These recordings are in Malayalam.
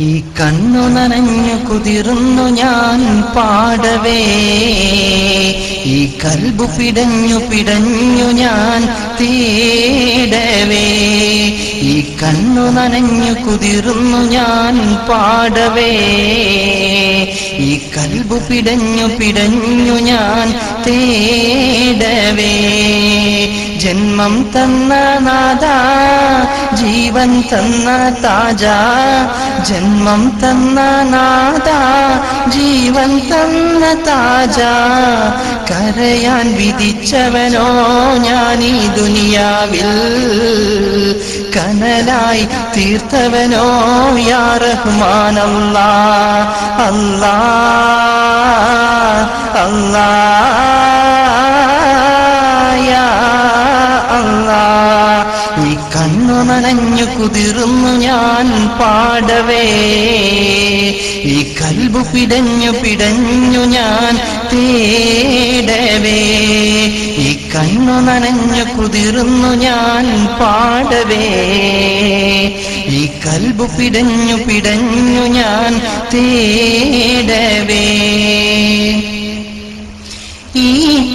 ഈ കണ്ണു നനഞ്ഞു കുതിർന്നു ഞാൻ പാടവേ. ഈ കൽബു പിടഞ്ഞു പിടഞ്ഞു ഞാൻ തേടവേ. ഈ കണ്ണു നനഞ്ഞു കുതിർന്നു ഞാൻ പാടവേ. ഈ കൽബു പിടഞ്ഞു പിടഞ്ഞു ഞാൻ തേടവേ. ജന്മം തന്ന നാദ ജീവൻ തന്ന താജ. ജന്മം തന്ന നാദ ജീവൻ തന്ന താജ. കരയാൻ വിധിച്ചവനോ ഞാൻ ഈ ദുനിയാവിൽ. കനലായി തീർത്തവനോ യാ റഹ്മാനല്ലാ അല്ലാ. കുതിർന്നു ഞാൻ പാടവേ. ഈ കൽബു പിടഞ്ഞു പിടഞ്ഞു ഞാൻ തേടവേ. ഈ കണ്ണു നനഞ്ഞു കുതിർന്നു ഞാൻ പാടവേ. ഈ കൽബു പിടഞ്ഞു പിടഞ്ഞു ഞാൻ തേടവേ.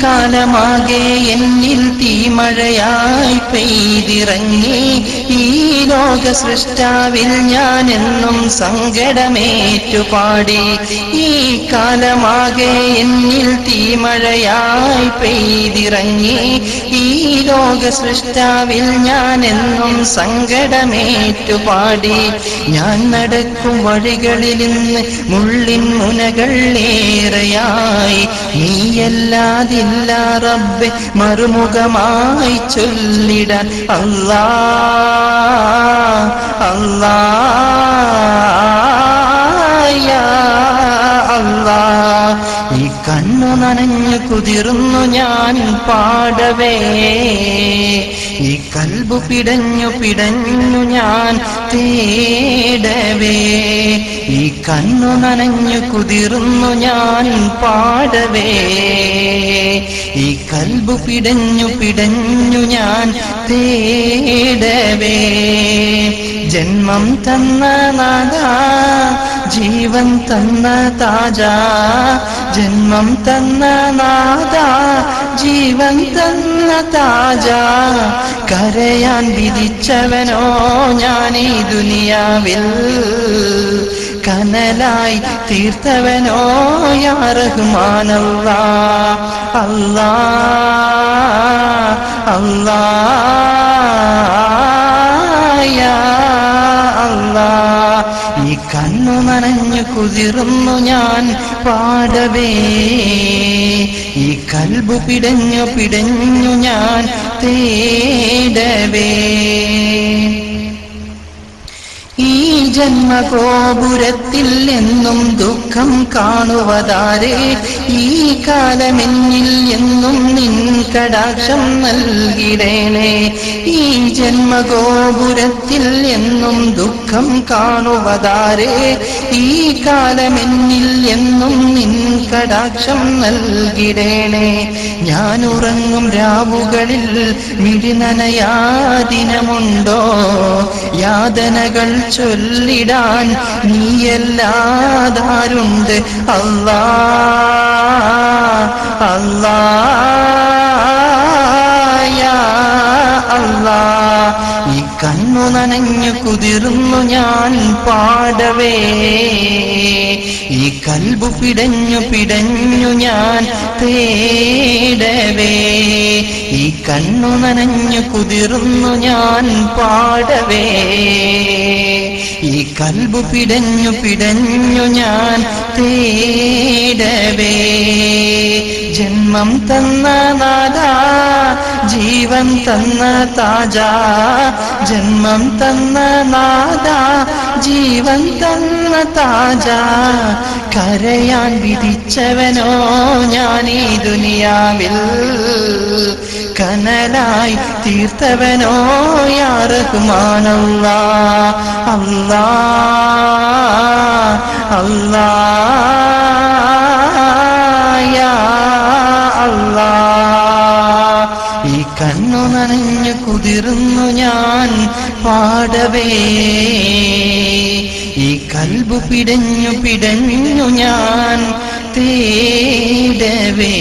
കാലമാകെ എന്നിൽ തീമഴയായി പെയ്തിറങ്ങി. ഈ ലോക സൃഷ്ടാവിൽ ഞാൻ എന്നും സങ്കടമേറ്റുപാടി. ഈ കാലമാകെ എന്നിൽ തീമഴയായി പെയ്തിറങ്ങി. ഈ ലോക സൃഷ്ടാവിൽ ഞാൻ എന്നും സങ്കടമേറ്റുപാടി. ഞാൻ നടക്കും വഴികളിൽ നിന്ന് മുള്ളിൻ മുനകൾ ഏറെയായി. നീയല്ലാതില്ല റബ്ബെ മറുമുഖമായി ചൊല്ലിടാൻ അല്ലാ അല്ലാ കുതിർന്നു ഞാൻ പാടവേ. ഈ കൽബു പിടഞ്ഞു പിടഞ്ഞു ഞാൻ തേടവേ. ഈ കണ്ണു നനഞ്ഞു കുതിർന്നു ഞാൻ പാടവേ. ഈ കൽബു പിടഞ്ഞു പിടഞ്ഞു ഞാൻ തേടവേ. ജന്മം തന്ന നാദ ജീവൻ തന്ന താജ ജന്മം തന്ന നാദ ജീവൻ തന്ന താജ. കരയാൻ വിധിച്ചവനോ ഞാൻ ഈ ദുനിയാവിൽ? കനലായി തീർത്തവനോ യാറഹുമാനല്ല അല്ലാ അല്ലാ. നനഞ്ഞു ഞാൻ പാടവേ. ഈ കൽബു പിടഞ്ഞു പിടഞ്ഞു ഞാൻ തേടവേ. ജന്മഗോപുരത്തിൽ എന്നും ദുഃഖം കാണുവതാരേ ഈ കാലമെന്നിൽ എന്നും നിൻ കടാക്ഷം നൽകിടേണേ. ഈ ജന്മഗോപുരത്തിൽ എന്നും ദുഃഖം കാണുവതാരേ ഈ കാലമെന്നിൽ എന്നും നിൻ കടാക്ഷം നൽകിടേണേ. ഞാൻ ഉറങ്ങും രാവുകളിൽ മിഴിനനയാദിനമുണ്ടോ യാതനകൾ ചൊല്ലിടാൻ നീയല്ലാതാരുണ്ട്. അല്ലാ അല്ലാ ഈ കണ്ണു നനഞ്ഞു കുതിർന്നു ഞാൻ പാടവേ. ഈ കൽബു പിടഞ്ഞു പിടഞ്ഞു ഞാൻ തേടവേ. ഈ കണ്ണു നനഞ്ഞു കുതിർന്നു ഞാൻ പാടവേ. കൽബു പിടഞ്ഞു പിടഞ്ഞു ഞാൻ തേടവേ. ജന്മം തന്ന നാദ ജീവൻ തന്ന താജ ജന്മം തന്ന നാദ ജീവൻ തന്ന താജ. കരയാൻ വിധിച്ചവനോ ഞാൻ ഈ ദുനിയാവിൽ? കനലായി തീർത്തവനോ യാ റഹ്മാനല്ലാ? അല്ലാ അല്ലാ യാ അല്ലാ. കണ്ണു നനഞ്ഞു കുതിർന്നു ഞാൻ പാടവേ. ഈ കൽബു പിടഞ്ഞു പിടഞ്ഞു ഞാൻ തേടവേ.